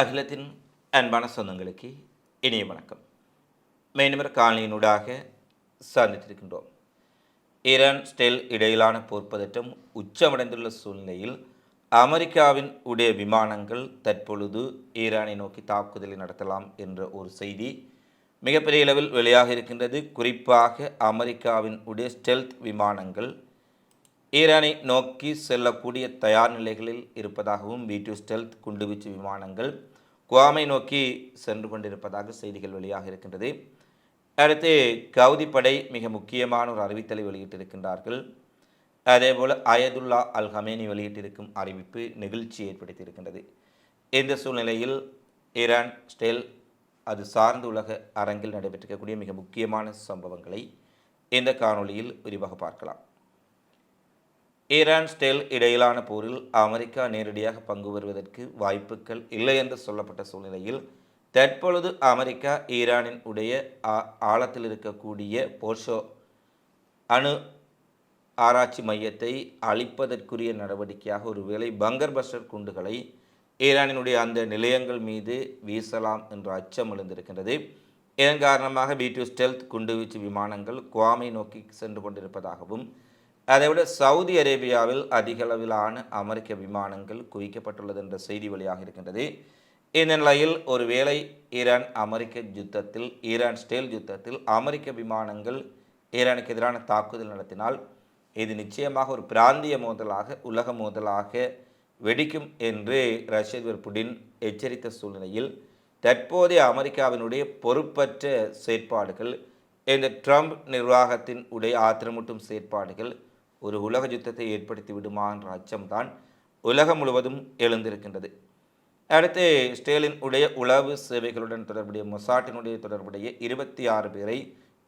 அகிலத்தின் அன்பான சொந்தங்களுக்கு இனிய வணக்கம். மெய்நிமர் காலனியினூடாக சார்ந்திருக்கின்றோம். ஈரான் ஸ்டெல் இடையிலான போர்ப்பதற்றம் உச்சமடைந்துள்ள சூழ்நிலையில் அமெரிக்காவின் உடைய விமானங்கள் தற்பொழுது ஈரானை நோக்கி தாக்குதலை நடத்தலாம் என்ற ஒரு செய்தி மிகப்பெரிய அளவில் வெளியாக இருக்கின்றது. குறிப்பாக அமெரிக்காவின் உடைய ஸ்டெல்த் விமானங்கள் ஈரானை நோக்கி செல்லக்கூடிய தயார் நிலைகளில் இருப்பதாகவும் பி டூ ஸ்டெல்த் குண்டுவீச்சு விமானங்கள் குவாமை நோக்கி சென்று கொண்டிருப்பதாக செய்திகள் வெளியாக இருக்கின்றது. அடுத்து கவுதி படை மிக முக்கியமான ஒரு அறிவித்தலை வெளியிட்டிருக்கின்றார்கள். அதேபோல் அயதுல்லா அல் ஹமேனி வெளியிட்டிருக்கும் அறிவிப்பு நெகிழ்ச்சி ஏற்படுத்தியிருக்கின்றது. இந்த சூழ்நிலையில் ஈரான் ஸ்டெல் அது சார்ந்த உலக அரங்கில் நடைபெற்றிருக்கக்கூடிய மிக முக்கியமான சம்பவங்களை இந்த காணொளியில் விரிவாக பார்க்கலாம். ஈரான் ஸ்டெல் இடையிலான போரில் அமெரிக்கா நேரடியாக பங்கு பெறுவதற்கு வாய்ப்புகள் இல்லை என்று சொல்லப்பட்ட சூழ்நிலையில் தற்பொழுது அமெரிக்கா ஈரானின் உடைய ஆ- ஆழத்தில் இருக்கக்கூடிய போர்ஷோ அணு ஆராய்ச்சி மையத்தை அழிப்பதற்குரிய நடவடிக்கையாக ஒருவேளை பங்கர் பஸ்டர் குண்டுகளை ஈரானினுடைய அந்த நிலையங்கள் மீது வீசலாம் என்ற அச்சம் எழுந்திருக்கின்றது. இதன் காரணமாக பி டூ ஸ்டெல்த் குண்டுவீச்சு விமானங்கள் குவாமை நோக்கி சென்று கொண்டிருப்பதாகவும் அதைவிட சவுதி அரேபியாவில் அதிக அளவிலான அமெரிக்க விமானங்கள் குவிக்கப்பட்டுள்ளது என்ற செய்தி வழியாக இருக்கின்றது. இந்த நிலையில் ஒருவேளை ஈரான் அமெரிக்க யுத்தத்தில் ஈரான் ஸ்டேல் யுத்தத்தில் அமெரிக்க விமானங்கள் ஈரானுக்கு எதிரான தாக்குதல் நடத்தினால் இது நிச்சயமாக ஒரு பிராந்திய மோதலாக உலக மோதலாக வெடிக்கும் என்று ரஷ்ய அதிபர் புடின் எச்சரித்த சூழ்நிலையில் தற்போதைய அமெரிக்காவினுடைய பொறுப்பற்ற செயற்பாடுகள் இந்த ட்ரம்ப் நிர்வாகத்தின் உடைய ஆத்திரமூட்டும் செயற்பாடுகள் ஒரு உலக யுத்தத்தை ஏற்படுத்தி விடுமா என்ற அச்சம்தான் உலகம் முழுவதும் எழுந்திருக்கின்றது. அடுத்து ஸ்டேலின் உடைய உளவு சேவைகளுடன் தொடர்புடைய மொசாட்டினுடைய தொடர்புடைய இருபத்தி ஆறு பேரை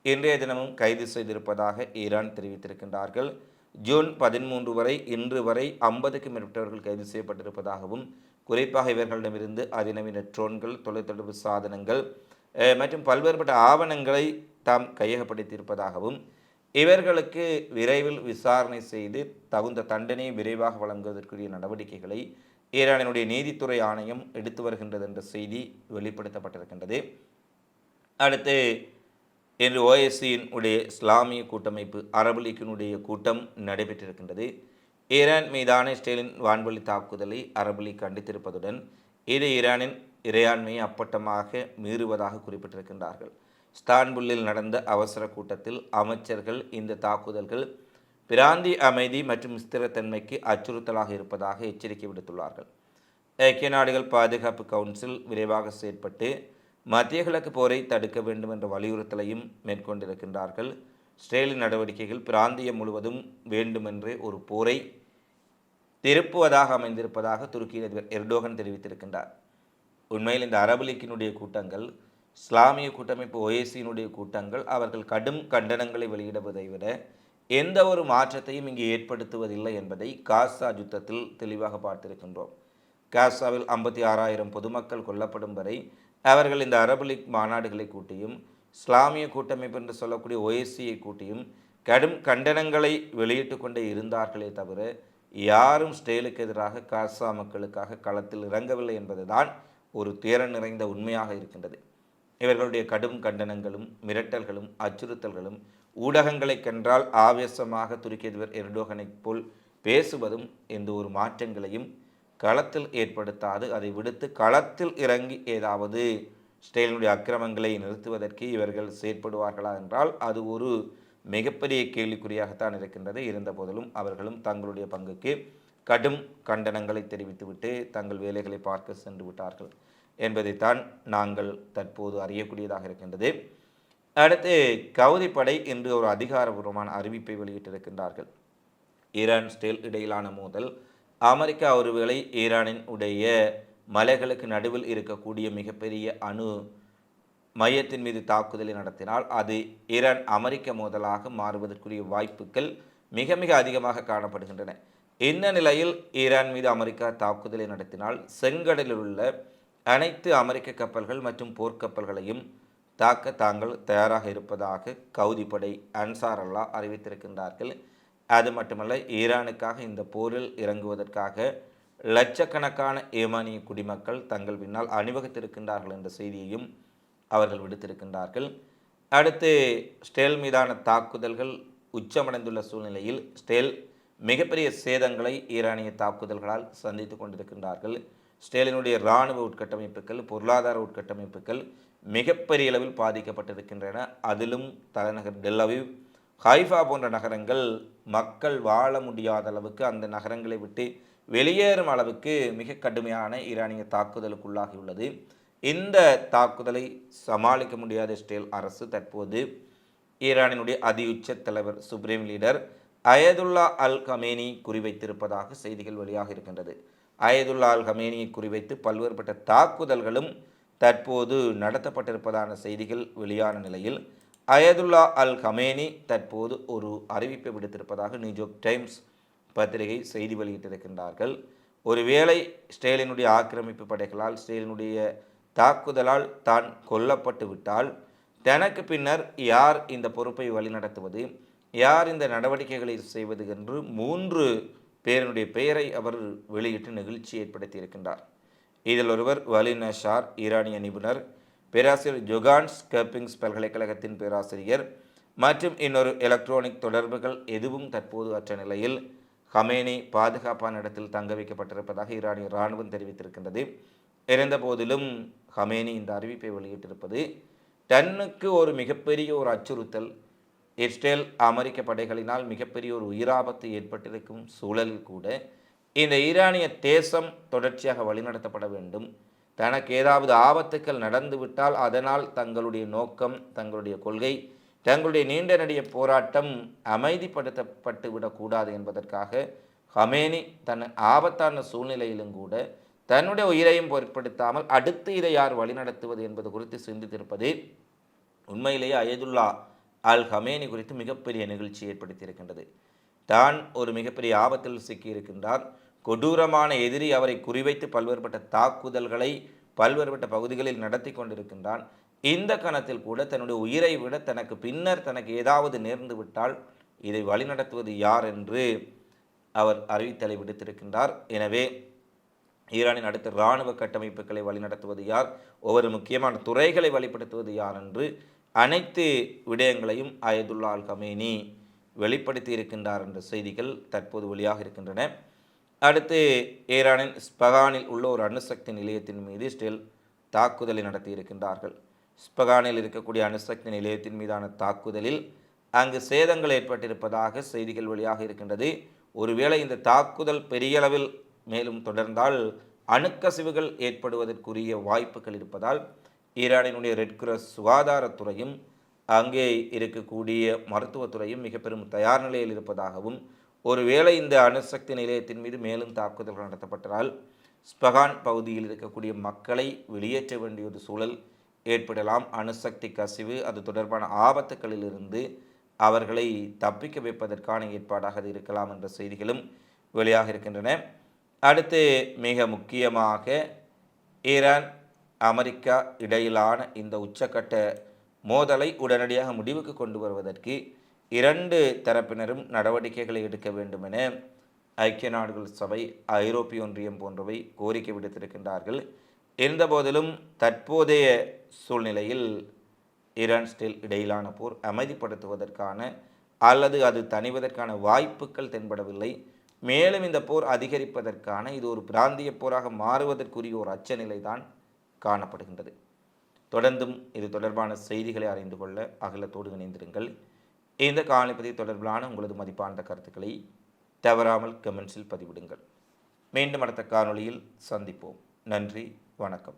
இன்றைய தினமும் கைது செய்திருப்பதாக ஈரான் தெரிவித்திருக்கின்றார்கள். ஜூன் பதிமூன்று வரை இன்று வரை ஐம்பதுக்கும் மேற்பட்டவர்கள் கைது செய்யப்பட்டிருப்பதாகவும் குறிப்பாக இவர்களிடமிருந்து அதிநவீன ட்ரோன்கள் தொலைத்தொடர்பு சாதனங்கள் மற்றும் பல்வேறுபட்ட ஆவணங்களை தாம் கையகப்படுத்தியிருப்பதாகவும் இவர்களுக்கு விரைவில் விசாரணை செய்து தகுந்த தண்டனையை விரைவாக வழங்குவதற்குரிய நடவடிக்கைகளை ஈரானினுடைய நீதித்துறை ஆணையம் எடுத்து வருகின்றது என்ற செய்தி வெளிப்படுத்தப்பட்டிருக்கின்றது. அடுத்து இன்று ஓஎஸ்சியின் உடைய இஸ்லாமிய கூட்டமைப்பு அரபு லீக்கினுடைய கூட்டம் நடைபெற்றிருக்கின்றது. ஈரான் மீதான இஸ்ரேலின் வான்வழி தாக்குதலை அரபு லீக் கண்டித்திருப்பதுடன் இது ஈரானின் இறையாண்மையை அப்பட்டமாக மீறுவதாக குறிப்பிட்டிருக்கின்றார்கள். ஸ்தான்புல்லில் நடந்த அவசர கூட்டத்தில் அமைச்சர்கள் இந்த தாக்குதல்கள் பிராந்திய அமைதி மற்றும் ஸ்திரத்தன்மைக்கு அச்சுறுத்தலாக இருப்பதாக எச்சரிக்கை விடுத்துள்ளார்கள். ஐக்கிய நாடுகள் பாதுகாப்பு கவுன்சில் விரைவாக செயற்பட்டு மத்திய கிழக்கு போரை தடுக்க வேண்டும் என்ற வலியுறுத்தலையும் மேற்கொண்டிருக்கின்றார்கள். இஸ்ரேலின் நடவடிக்கைகள் பிராந்தியம் முழுவதும் வேண்டுமென்றே ஒரு போரை திருப்புவதாக அமைந்திருப்பதாக துருக்கி அதிபர் எர்டோகன் தெரிவித்திருக்கின்றார். உண்மையில் இந்த அரபு லீக்கினுடைய கூட்டங்கள் இஸ்லாமிய கூட்டமைப்பு ஒஏசியினுடைய கூட்டங்கள் அவர்கள் கடும் கண்டனங்களை வெளியிடுவதை விட எந்த ஒரு மாற்றத்தையும் இங்கு ஏற்படுத்துவதில்லை என்பதை காசா யுத்தத்தில் தெளிவாக பார்த்திருக்கின்றோம். காசாவில் ஐம்பத்தி ஆறாயிரம் பொதுமக்கள் கொல்லப்படும் வரை அவர்கள் இந்த அரபு லீக் மாநாடுகளை கூட்டியும் இஸ்லாமிய கூட்டமைப்பு என்று சொல்லக்கூடிய ஒஏசியை கூட்டியும் கடும் கண்டனங்களை வெளியிட்டு கொண்டே இருந்தார்களே தவிர யாரும் ஸ்டேலுக்கு எதிராக காசா மக்களுக்காக களத்தில் இறங்கவில்லை என்பதுதான் ஒரு துயரம் நிறைந்த உண்மையாக இருக்கின்றது. இவர்களுடைய கடும் கண்டனங்களும் மிரட்டல்களும் அச்சுறுத்தல்களும் ஊடகங்களை கண்டால் ஆவேசமாக துருக்கி அதிபர் எர்டோகனைப் போல் பேசுவதும் எந்த ஒரு மாற்றங்களையும் களத்தில் ஏற்படுத்தாது. அதை விடுத்து களத்தில் இறங்கி ஏதாவது ஸ்டேலினுடைய அக்கிரமங்களை நிறுத்துவதற்கு இவர்கள் செயற்படுவார்களா என்றால் அது ஒரு மிகப்பெரிய கேள்விக்குறியாகத்தான் இருக்கின்றது. இருந்த போதிலும் அவர்களும் தங்களுடைய பங்குக்கு கடும் கண்டனங்களை தெரிவித்துவிட்டு தங்கள் வேலைகளை பார்க்க சென்று விட்டார்கள். என்பதைத்தான் நாங்கள் தற்போது அறியக்கூடியதாக இருக்கின்றது. அடுத்து கவுதிப்படை என்று இன்று ஒரு அதிகாரபூர்வமான அறிவிப்பை வெளியிட்டிருக்கின்றார்கள். ஈரான் ஸ்டேல் இடையிலான மோதல் அமெரிக்கா ஒருவேளை ஈரானின் உடைய மலைகளுக்கு நடுவில் இருக்கக்கூடிய மிகப்பெரிய அணு மையத்தின் மீது தாக்குதலை நடத்தினால் அது ஈரான் அமெரிக்க மோதலாக மாறுவதற்குரிய வாய்ப்புகள் மிக மிக அதிகமாக காணப்படுகின்றன. இந்த நிலையில் ஈரான் மீது அமெரிக்கா தாக்குதலை நடத்தினால் செங்கடலில் உள்ள அனைத்து அமெரிக்க கப்பல்கள் மற்றும் போர்க்கப்பல்களையும் தாக்க தாங்கள் தயாராக இருப்பதாக கவுதி படை அன்சார் அல்லா அறிவித்திருக்கின்றார்கள். அது மட்டுமல்ல ஈரானுக்காக இந்த போரில் இறங்குவதற்காக லட்சக்கணக்கான ஏமானிய குடிமக்கள் தங்கள் பின்னால் அணிவகுத்திருக்கின்றார்கள் என்ற செய்தியையும் அவர்கள் விடுத்திருக்கின்றார்கள். அடுத்து ஸ்டேல் மீதான தாக்குதல்கள் உச்சமடைந்துள்ள சூழ்நிலையில் ஸ்டேல் மிகப்பெரிய சேதங்களை ஈரானிய தாக்குதல்களால் சந்தித்து கொண்டிருக்கின்றார்கள். ஸ்டேலினுடைய இராணுவ உட்கட்டமைப்புகள் பொருளாதார உட்கட்டமைப்புகள் மிகப்பெரிய அளவில் பாதிக்கப்பட்டிருக்கின்றன. அதிலும் தலைநகர் டெல்லவிவ் ஹைஃபா போன்ற நகரங்கள் மக்கள் வாழ முடியாத அளவுக்கு அந்த நகரங்களை விட்டு வெளியேறும் அளவுக்கு மிக கடுமையான ஈரானிய தாக்குதலுக்குள்ளாகியுள்ளது. இந்த தாக்குதலை சமாளிக்க முடியாத ஸ்டேல் அரசு தற்போது ஈரானினுடைய அதியுச்ச தலைவர் supreme leader Ayatollah Al Khamenei குறிவைத்திருப்பதாக செய்திகள் வெளியாக இருக்கின்றது அயதுல்லா அல் ஹமேனியை குறிவைத்து பல்வேறுபட்ட தாக்குதல்களும் தற்போது நடத்தப்பட்டிருப்பதான செய்திகள் வெளியான நிலையில் அயதுல்லா அல் ஹமேனி தற்போது ஒரு அறிவிப்பை விடுத்திருப்பதாக நியூயோர்க் டைம்ஸ் பத்திரிகை செய்தி வெளியிட்டிருக்கின்றார்கள். ஒருவேளை ஸ்டேலினுடைய ஆக்கிரமிப்பு படைகளால் ஸ்டேலினுடைய தாக்குதலால் தான் கொல்லப்பட்டு விட்டால் தனக்கு பின்னர் யார் இந்த பொறுப்பை வழிநடத்துவது யார் இந்த நடவடிக்கைகளை செய்வது என்று மூன்று பேரினுடைய பெயரை அவர் வெளியிட்டு நிகழ்ச்சி ஏற்படுத்தி இருக்கின்றார் இதில் ஒருவர் வலின ஷார் ஈரானிய நிபுணர் பேராசிரியர் ஜொகான்ஸ் கப்பிங்ஸ் பல்கலைக்கழகத்தின் பேராசிரியர் மற்றும் இன்னொரு எலக்ட்ரானிக் தொடர்புகள் எதுவும் தற்போது அற்ற நிலையில் ஹமேனி பாதுகாப்பான இடத்தில் தங்க வைக்கப்பட்டிருப்பதாக ஈரானிய இராணுவம் தெரிவித்திருக்கின்றது. இருந்த போதிலும் ஹமேனி இந்த அறிவிப்பை வெளியிட்டிருப்பது தன்னுக்கு ஒரு மிகப்பெரிய ஒரு அச்சுறுத்தல் இஸ்ரேல் அமெரிக்க படைகளினால் மிகப்பெரிய ஒரு உயிராபத்து ஏற்பட்டிருக்கும் சூழலில் கூட இந்த ஈரானிய தேசம் தொடர்ச்சியாக வழிநடத்தப்பட வேண்டும். தனக்கு ஏதாவது ஆபத்துக்கள் நடந்துவிட்டால் அதனால் தங்களுடைய நோக்கம் தங்களுடைய கொள்கை தங்களுடைய நீண்ட நடிய போராட்டம் அமைதிப்படுத்தப்பட்டு விடக்கூடாது என்பதற்காக ஹமேனி தன் ஆபத்தான சூழ்நிலையிலும் கூட தன்னுடைய உயிரையும் பொருட்படுத்தாமல் அடுத்து இதை யார் வழிநடத்துவது என்பது குறித்து சிந்தித்திருப்பது உண்மையிலேயே அயதுல்லா. அல் ஹமேனி குறித்து மிகப்பெரிய நிகழ்ச்சி ஏற்படுத்தியிருக்கின்றது. தான் ஒரு மிகப்பெரிய ஆபத்தில் சிக்கியிருக்கின்றார் கொடூரமான எதிரி அவரை குறிவைத்து பல்வேறுபட்ட தாக்குதல்களை பல்வேறுபட்ட பகுதிகளில் நடத்தி கொண்டிருக்கின்றான். இந்த கணத்தில் கூட தன்னுடைய உயிரை விட தனக்கு பின்னர் தனக்கு ஏதாவது நேர்ந்து விட்டால் இதை வழிநடத்துவது யார் என்று அவர் அறிவித்தலை விடுத்திருக்கின்றார். எனவே ஈரானின் அடுத்த இராணுவ கட்டமைப்புகளை வழிநடத்துவது யார்? ஒவ்வொரு முக்கியமான துறைகளை வழிப்படுத்துவது யார் என்று அனைத்து விடயங்களையும் அயதுல்லா அல் கமேனி வெளிப்படுத்தி இருக்கின்றார் என்ற செய்திகள் தற்போது வெளியாக இருக்கின்றன. அடுத்து ஈரானின் ஸ்பகானில் உள்ள ஒரு அணுசக்தி நிலையத்தின் மீது ஸ்டில் தாக்குதலை நடத்தி இருக்கின்றார்கள் ஸ்பகானில் இருக்கக்கூடிய அணுசக்தி நிலையத்தின் மீதான தாக்குதலில் அங்கு சேதங்கள் ஏற்பட்டிருப்பதாக செய்திகள் வெளியாக இருக்கின்றது. ஒருவேளை இந்த தாக்குதல் பெரிய அளவில் மேலும் தொடர்ந்தால் அணுக்கசிவுகள் ஏற்படுவதற்குரிய வாய்ப்புகள் இருப்பதால் ஈரானினுடைய ரெட் கிராஸ் சுகாதாரத்துறையும் அங்கே இருக்கக்கூடிய மருத்துவத்துறையும் மிக பெரும் தயார் நிலையில் இருப்பதாகவும் ஒருவேளை இந்த அணுசக்தி நிலையத்தின் மீது மேலும் தாக்குதல்கள் நடத்தப்பட்டால் ஸ்பகான் பகுதியில் இருக்கக்கூடிய மக்களை வெளியேற்ற வேண்டிய ஒரு சூழல் ஏற்படலாம். அணுசக்தி கசிவு அது தொடர்பான ஆபத்துக்களிலிருந்து அவர்களை தப்பிக்க வைப்பதற்கான ஏற்பாடாக அது இருக்கலாம் என்ற செய்திகளும் வெளியாக இருக்கின்றன. அடுத்து மிக முக்கியமாக ஈரான் அமெரிக்கா இடையிலான இந்த உச்சக்கட்ட மோதலை உடனடியாக முடிவுக்கு கொண்டு வருவதற்கு இரண்டு தரப்பினரும் நடவடிக்கைகளை எடுக்க வேண்டும் என ஐக்கிய நாடுகள் சபை ஐரோப்பிய ஒன்றியம் போன்றவை கோரிக்கை விடுத்திருக்கின்றார்கள். இருந்தபோதிலும் தற்போதைய சூழ்நிலையில் ஈரான் ஸ்டீல் இடையிலான போர் அமைதிப்படுத்துவதற்கான அல்லது அது தணிவதற்கான வாய்ப்புகள் தென்படவில்லை. மேலும் இந்த போர் அதிகரிப்பதற்கான இது ஒரு பிராந்திய போராக மாறுவதற்குரிய ஒரு அச்சநிலை தான் காணப்படுகின்றது. தொடர்ந்தும் இது தொடர்பான செய்திகளை அறிந்து கொள்ள அகலத்தோடு இணைந்திருங்கள். இந்த காணொலி தொடர்பிலான உங்களது மதிப்பான கருத்துக்களை தவறாமல் கமெண்ட்ஸில் பதிவிடுங்கள். மீண்டும் அடுத்த காணொளியில் சந்திப்போம். நன்றி வணக்கம்.